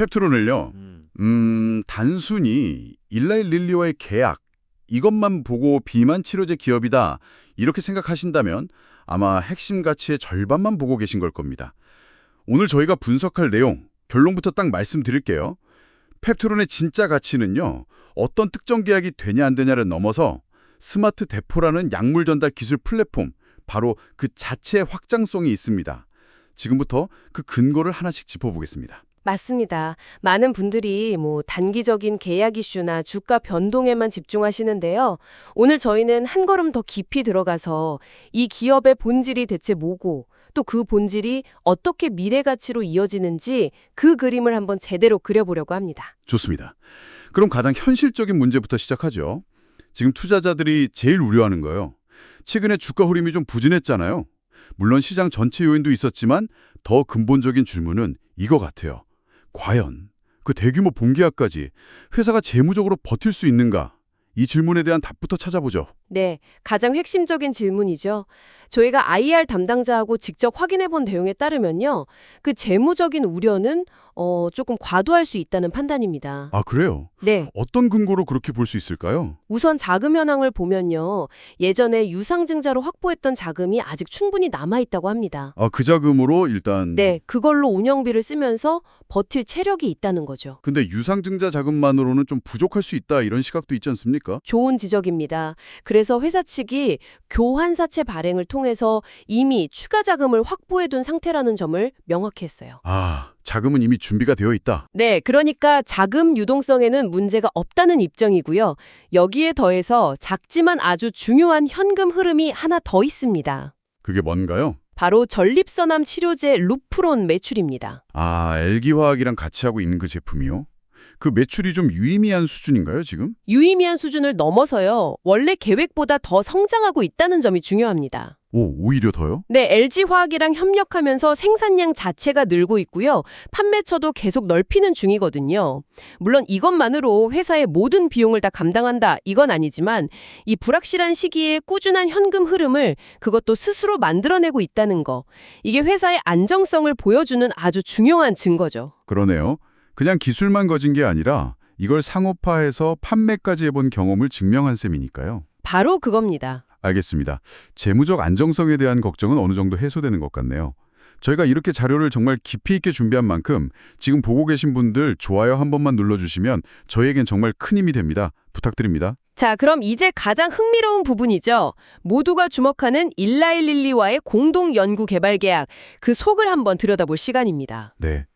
펩트론을요. 음. 음, 단순히 일라이 릴리와의 계약 이것만 보고 비만 치료제 기업이다 이렇게 생각하신다면 아마 핵심 가치의 절반만 보고 계신 걸 겁니다. 오늘 저희가 분석할 내용 결론부터 딱 말씀드릴게요. 펩트론의 진짜 가치는요. 어떤 특정 계약이 되냐 안 되냐를 넘어서 스마트 대포라는 약물 전달 기술 플랫폼 바로 그 자체의 확장성이 있습니다. 지금부터 그 근거를 하나씩 짚어보겠습니다. 맞습니다. 많은 분들이 뭐 단기적인 계약 이슈나 주가 변동에만 집중하시는데요. 오늘 저희는 한 걸음 더 깊이 들어가서 이 기업의 본질이 대체 뭐고 또 그 본질이 어떻게 미래 가치로 이어지는지 그 그림을 한번 제대로 그려보려고 합니다. 좋습니다. 그럼 가장 현실적인 문제부터 시작하죠. 지금 투자자들이 제일 우려하는 거예요. 최근에 주가 흐름이 좀 부진했잖아요. 물론 시장 전체 요인도 있었지만 더 근본적인 질문은 이거 같아요. 과연 그 대규모 본계약까지 회사가 재무적으로 버틸 수 있는가? 이 질문에 대한 답부터 찾아보죠. 네, 가장 핵심적인 질문이죠. 저희가 IR 담당자하고 직접 확인해 본 내용에 따르면요. 그 재무적인 우려는 어, 조금 과도할 수 있다는 판단입니다. 아, 그래요? 네, 어떤 근거로 그렇게 볼 수 있을까요? 우선 자금 현황을 보면요. 예전에 유상증자로 확보했던 자금이 아직 충분히 남아 있다고 합니다. 아, 그 자금으로 일단 네, 그걸로 운영비를 쓰면서 버틸 체력이 있다는 거죠. 근데 유상증자 자금만으로는 좀 부족할 수 있다 이런 시각도 있지 않습니까? 좋은 지적입니다. 그래서 회사 측이 교환사채 발행을 통해서 이미 추가 자금을 확보해둔 상태라는 점을 명확히 했어요. 아, 자금은 이미 준비가 되어 있다. 네, 그러니까 자금 유동성에는 문제가 없다는 입장이고요. 여기에 더해서 작지만 아주 중요한 현금 흐름이 하나 더 있습니다. 그게 뭔가요? 바로 전립선암 치료제 루프론 매출입니다. 아, LG화학이랑 같이 하고 있는 그 제품이요? 그 매출이 좀 유의미한 수준인가요, 지금? 유의미한 수준을 넘어서요. 원래 계획보다 더 성장하고 있다는 점이 중요합니다. 오, 오히려 더요? 네, LG화학이랑 협력하면서 생산량 자체가 늘고 있고요. 판매처도 계속 넓히는 중이거든요. 물론 이것만으로 회사의 모든 비용을 다 감당한다 이건 아니지만 이 불확실한 시기에 꾸준한 현금 흐름을 그것도 스스로 만들어내고 있다는 거. 이게 회사의 안정성을 보여주는 아주 중요한 증거죠. 그러네요. 그냥 기술만 거진 게 아니라 이걸 상업화해서 판매까지 해본 경험을 증명한 셈이니까요. 바로 그겁니다. 알겠습니다. 재무적 안정성에 대한 걱정은 어느 정도 해소되는 것 같네요. 저희가 이렇게 자료를 정말 깊이 있게 준비한 만큼 지금 보고 계신 분들 좋아요 한 번만 눌러주시면 저희에겐 정말 큰 힘이 됩니다. 부탁드립니다. 자, 그럼 이제 가장 흥미로운 부분이죠. 모두가 주목하는 일라일릴리와의 공동 연구 개발 계약, 그 속을 한번 들여다볼 시간입니다. 네.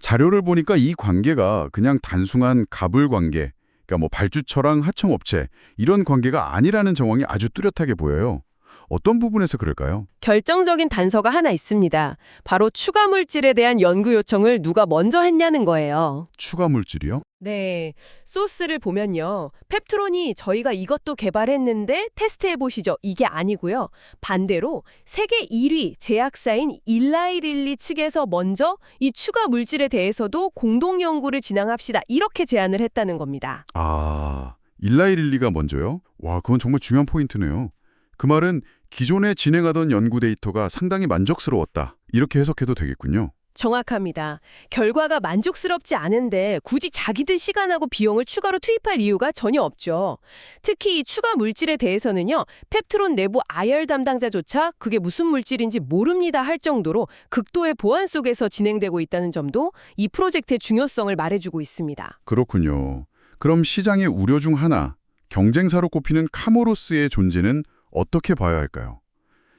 자료를 보니까 이 관계가 그냥 단순한 갑을 관계, 그러니까 뭐 발주처랑 하청업체 이런 관계가 아니라는 정황이 아주 뚜렷하게 보여요. 어떤 부분에서 그럴까요? 결정적인 단서가 하나 있습니다. 바로 추가 물질에 대한 연구 요청을 누가 먼저 했냐는 거예요. 추가 물질이요? 네, 소스를 보면요. 펩트론이 저희가 이것도 개발했는데 테스트해 보시죠. 이게 아니고요. 반대로 세계 1위 제약사인 일라이릴리 측에서 먼저 이 추가 물질에 대해서도 공동 연구를 진행합시다. 이렇게 제안을 했다는 겁니다. 아, 일라이릴리가 먼저요? 와, 그건 정말 중요한 포인트네요. 그 말은 기존에 진행하던 연구 데이터가 상당히 만족스러웠다. 이렇게 해석해도 되겠군요. 정확합니다. 결과가 만족스럽지 않은데 굳이 자기들 시간하고 비용을 추가로 투입할 이유가 전혀 없죠. 특히 이 추가 물질에 대해서는요. 펩트론 내부 IR 담당자조차 그게 무슨 물질인지 모릅니다 할 정도로 극도의 보안 속에서 진행되고 있다는 점도 이 프로젝트의 중요성을 말해주고 있습니다. 그렇군요. 그럼 시장의 우려 중 하나, 경쟁사로 꼽히는 카모로스의 존재는 어떻게 봐야 할까요?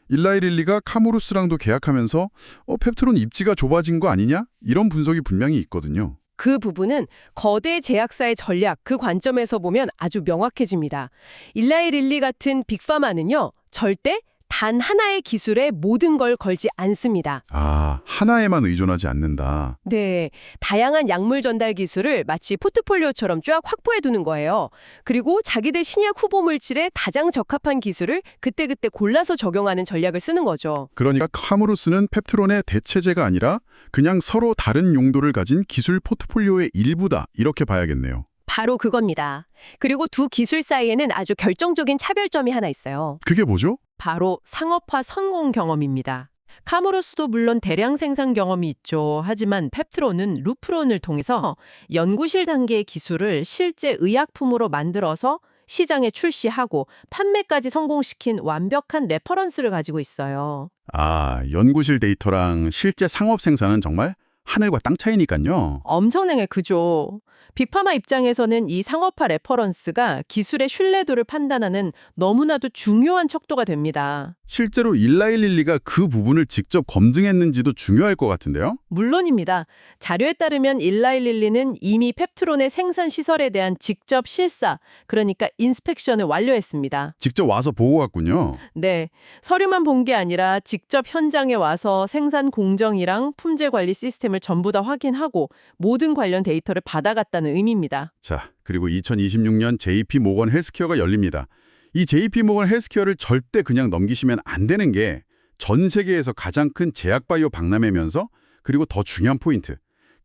일라이릴리가 카모로스랑도 계약하면서 어, 펩트론 입지가 좁아진 거 아니냐? 이런 분석이 분명히 있거든요. 그 부분은 거대 제약사의 전략, 그 관점에서 보면 아주 명확해집니다. 일라이릴리 같은 빅파마는요, 절대 단 하나의 기술에 모든 걸 걸지 않습니다. 아, 하나에만 의존하지 않는다. 네, 다양한 약물 전달 기술을 마치 포트폴리오처럼 쫙 확보해 두는 거예요. 그리고 자기들 신약 후보 물질에 가장 적합한 기술을 그때그때 골라서 적용하는 전략을 쓰는 거죠. 그러니까 카모로스는 펩트론의 대체제가 아니라 그냥 서로 다른 용도를 가진 기술 포트폴리오의 일부다. 이렇게 봐야겠네요. 바로 그겁니다. 그리고 두 기술 사이에는 아주 결정적인 차별점이 하나 있어요. 그게 뭐죠? 바로 상업화 성공 경험입니다. 카모로스도 물론 대량 생산 경험이 있죠. 하지만 펩트론은 루프론을 통해서 연구실 단계의 기술을 실제 의약품으로 만들어서 시장에 출시하고 판매까지 성공시킨 완벽한 레퍼런스를 가지고 있어요. 아, 연구실 데이터랑 실제 상업 생산은 정말 하늘과 땅 차이니까요. 엄청나게 그죠. 빅파마 입장에서는 이 상업화 레퍼런스가 기술의 신뢰도를 판단하는 너무나도 중요한 척도가 됩니다. 실제로 일라일릴리가 그 부분을 직접 검증했는지도 중요할 것 같은데요. 물론입니다. 자료에 따르면 일라일릴리는 이미 펩트론의 생산 시설에 대한 직접 실사, 그러니까 인스펙션을 완료했습니다. 직접 와서 보고 갔군요. 네, 서류만 본 게 아니라 직접 현장에 와서 생산 공정이랑 품질 관리 시스템을 전부 다 확인하고 모든 관련 데이터를 받아갔다는 의미입니다. 자, 그리고 2026년 JP 모건 헬스케어가 열립니다. 이 JP 모건 헬스케어를 절대 그냥 넘기시면 안 되는 게 전 세계에서 가장 큰 제약바이오 박람회면서 그리고 더 중요한 포인트.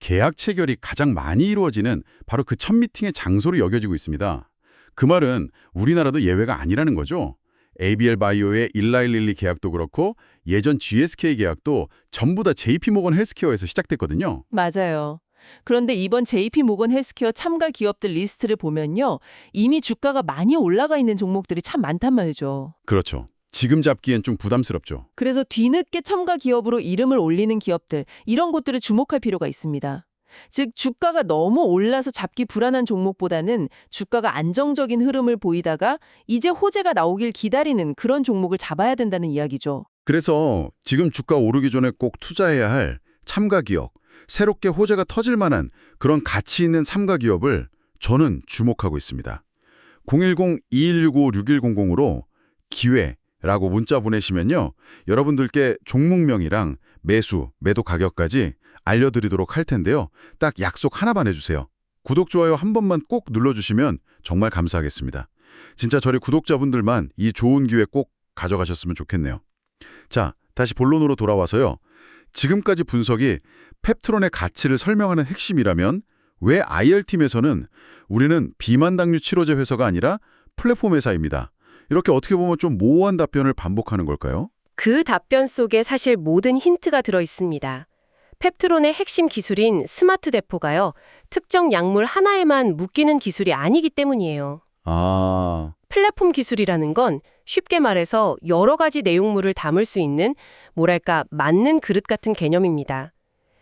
계약 체결이 가장 많이 이루어지는 바로 그 첫 미팅의 장소로 여겨지고 있습니다. 그 말은 우리나라도 예외가 아니라는 거죠. ABL 바이오의 일라일릴리 계약도 그렇고 예전 GSK 계약도 전부 다 JP 모건 헬스케어에서 시작됐거든요. 맞아요. 그런데 이번 JP 모건 헬스케어 참가 기업들 리스트를 보면요. 이미 주가가 많이 올라가 있는 종목들이 참 많단 말이죠. 그렇죠. 지금 잡기엔 좀 부담스럽죠. 그래서 뒤늦게 첨가 기업으로 이름을 올리는 기업들, 이런 곳들을 주목할 필요가 있습니다. 즉, 주가가 너무 올라서 잡기 불안한 종목보다는 주가가 안정적인 흐름을 보이다가 이제 호재가 나오길 기다리는 그런 종목을 잡아야 된다는 이야기죠. 그래서 지금 주가 오르기 전에 꼭 투자해야 할 참가 기업, 새롭게 호재가 터질 만한 그런 가치 있는 삼가 기업을 저는 주목하고 있습니다. 010-2165-6100으로 기회라고 문자 보내시면요. 여러분들께 종목명이랑 매수, 매도 가격까지 알려드리도록 할 텐데요. 딱 약속 하나만 해주세요. 구독, 좋아요 한 번만 꼭 눌러주시면 정말 감사하겠습니다. 진짜 저희 구독자분들만 이 좋은 기회 꼭 가져가셨으면 좋겠네요. 자, 다시 본론으로 돌아와서요. 지금까지 분석이 펩트론의 가치를 설명하는 핵심이라면 왜 IR팀에서는 우리는 비만 당류 치료제 회사가 아니라 플랫폼 회사입니다. 이렇게 어떻게 보면 좀 모호한 답변을 반복하는 걸까요? 그 답변 속에 사실 모든 힌트가 들어 있습니다. 펩트론의 핵심 기술인 스마트 대포가요. 특정 약물 하나에만 묶이는 기술이 아니기 때문이에요. 아, 플랫폼 기술이라는 건 쉽게 말해서 여러 가지 내용물을 담을 수 있는 뭐랄까 맞는 그릇 같은 개념입니다.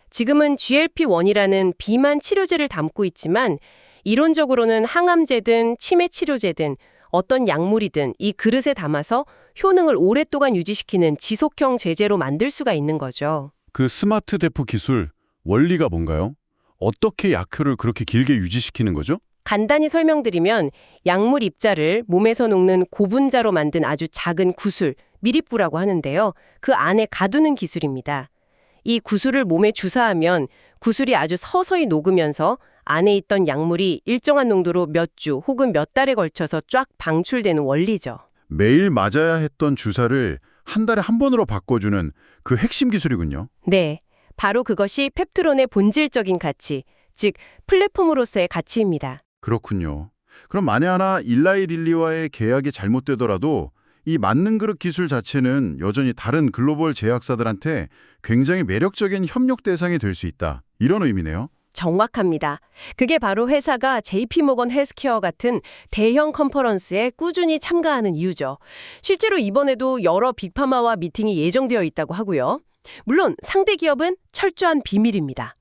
지금은 GLP-1이라는 비만 치료제를 담고 있지만 이론적으로는 항암제든 치매 치료제든 어떤 약물이든 이 그릇에 담아서 효능을 오랫동안 유지시키는 지속형 제제로 만들 수가 있는 거죠. 그 스마트 대포 기술 원리가 뭔가요? 어떻게 약효를 그렇게 길게 유지시키는 거죠? 간단히 설명드리면 약물 입자를 몸에서 녹는 고분자로 만든 아주 작은 구슬, 미립부라고 하는데요. 그 안에 가두는 기술입니다. 이 구슬을 몸에 주사하면 구슬이 아주 서서히 녹으면서 안에 있던 약물이 일정한 농도로 몇 주 혹은 몇 달에 걸쳐서 쫙 방출되는 원리죠. 매일 맞아야 했던 주사를 한 달에 한 번으로 바꿔주는 그 핵심 기술이군요. 네, 바로 그것이 펩트론의 본질적인 가치, 즉 플랫폼으로서의 가치입니다. 그렇군요. 그럼 만에 하나 일라이 릴리와의 계약이 잘못되더라도 이 맞는 그릇 기술 자체는 여전히 다른 글로벌 제약사들한테 굉장히 매력적인 협력 대상이 될 수 있다. 이런 의미네요. 정확합니다. 그게 바로 회사가 JP모건 헬스케어 같은 대형 컨퍼런스에 꾸준히 참가하는 이유죠. 실제로 이번에도 여러 빅파마와 미팅이 예정되어 있다고 하고요. 물론 상대 기업은 철저한 비밀입니다.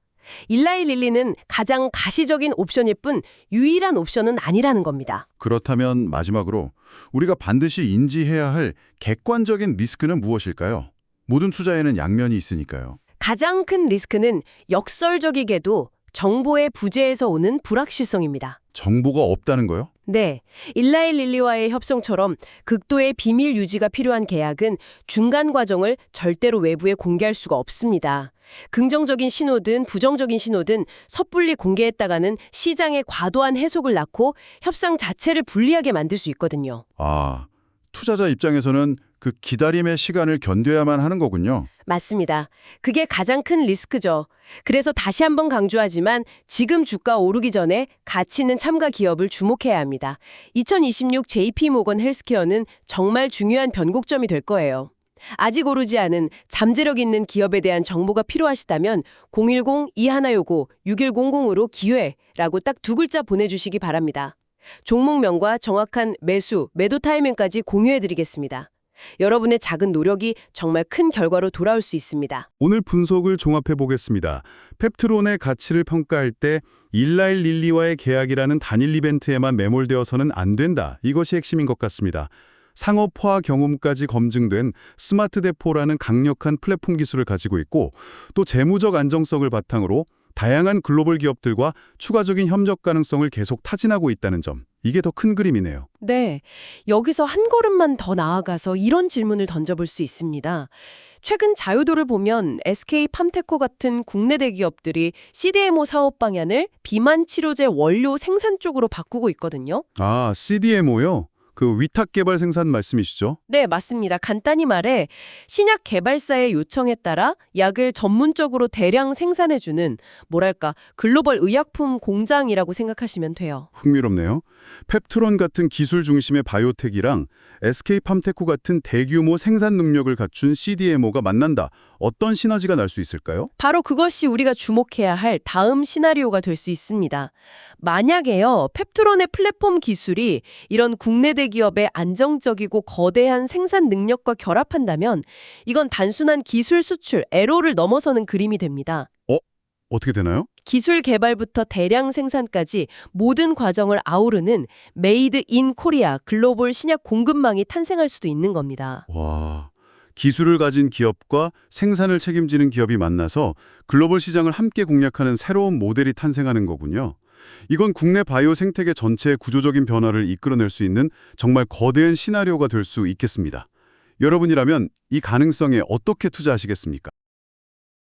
일라이 릴리는 가장 가시적인 옵션일 뿐 유일한 옵션은 아니라는 겁니다. 그렇다면 마지막으로 우리가 반드시 인지해야 할 객관적인 리스크는 무엇일까요? 모든 투자에는 양면이 있으니까요. 가장 큰 리스크는 역설적이게도 정보의 부재에서 오는 불확실성입니다. 정보가 없다는 거요? 네, 일라이 릴리와의 협상처럼 극도의 비밀 유지가 필요한 계약은 중간 과정을 절대로 외부에 공개할 수가 없습니다. 긍정적인 신호든 부정적인 신호든 섣불리 공개했다가는 시장의 과도한 해석을 낳고 협상 자체를 불리하게 만들 수 있거든요. 아, 투자자 입장에서는 그 기다림의 시간을 견뎌야만 하는 거군요. 맞습니다. 그게 가장 큰 리스크죠. 그래서 다시 한번 강조하지만 지금 주가 오르기 전에 가치 있는 참가 기업을 주목해야 합니다. 2026 JP 모건 헬스케어는 정말 중요한 변곡점이 될 거예요. 아직 오르지 않은 잠재력 있는 기업에 대한 정보가 필요하시다면 010-2159-6100으로 기회라고 딱 두 글자 보내주시기 바랍니다. 종목명과 정확한 매수, 매도 타이밍까지 공유해드리겠습니다. 여러분의 작은 노력이 정말 큰 결과로 돌아올 수 있습니다. 오늘 분석을 종합해 보겠습니다. 펩트론의 가치를 평가할 때 일라일 릴리와의 계약이라는 단일 이벤트에만 매몰되어서는 안 된다. 이것이 핵심인 것 같습니다. 상업화 경험까지 검증된 스마트 대포라는 강력한 플랫폼 기술을 가지고 있고 또 재무적 안정성을 바탕으로 다양한 글로벌 기업들과 추가적인 협력 가능성을 계속 타진하고 있다는 점. 이게 더 큰 그림이네요. 네. 여기서 한 걸음만 더 나아가서 이런 질문을 던져볼 수 있습니다. 최근 자유도를 보면 SK 팜테코 같은 국내 대기업들이 CDMO 사업 방향을 비만 치료제 원료 생산 쪽으로 바꾸고 있거든요. 아, CDMO요? 그 위탁 개발 생산 말씀이시죠? 네, 맞습니다. 간단히 말해 신약 개발사의 요청에 따라 약을 전문적으로 대량 생산해주는 뭐랄까 글로벌 의약품 공장이라고 생각하시면 돼요. 흥미롭네요. 펩트론 같은 기술 중심의 바이오텍이랑 SK팜테코 같은 대규모 생산 능력을 갖춘 CDMO가 만난다. 어떤 시너지가 날 수 있을까요? 바로 그것이 우리가 주목해야 할 다음 시나리오가 될 수 있습니다. 만약에요, 펩트론의 플랫폼 기술이 이런 국내 대기업의 안정적이고 거대한 생산 능력과 결합한다면 이건 단순한 기술 수출, 애로를 넘어서는 그림이 됩니다. 어떻게 되나요? 기술 개발부터 대량 생산까지 모든 과정을 아우르는 메이드 인 코리아 글로벌 신약 공급망이 탄생할 수도 있는 겁니다. 와, 기술을 가진 기업과 생산을 책임지는 기업이 만나서 글로벌 시장을 함께 공략하는 새로운 모델이 탄생하는 거군요. 이건 국내 바이오 생태계 전체의 구조적인 변화를 이끌어낼 수 있는 정말 거대한 시나리오가 될 수 있겠습니다. 여러분이라면 이 가능성에 어떻게 투자하시겠습니까?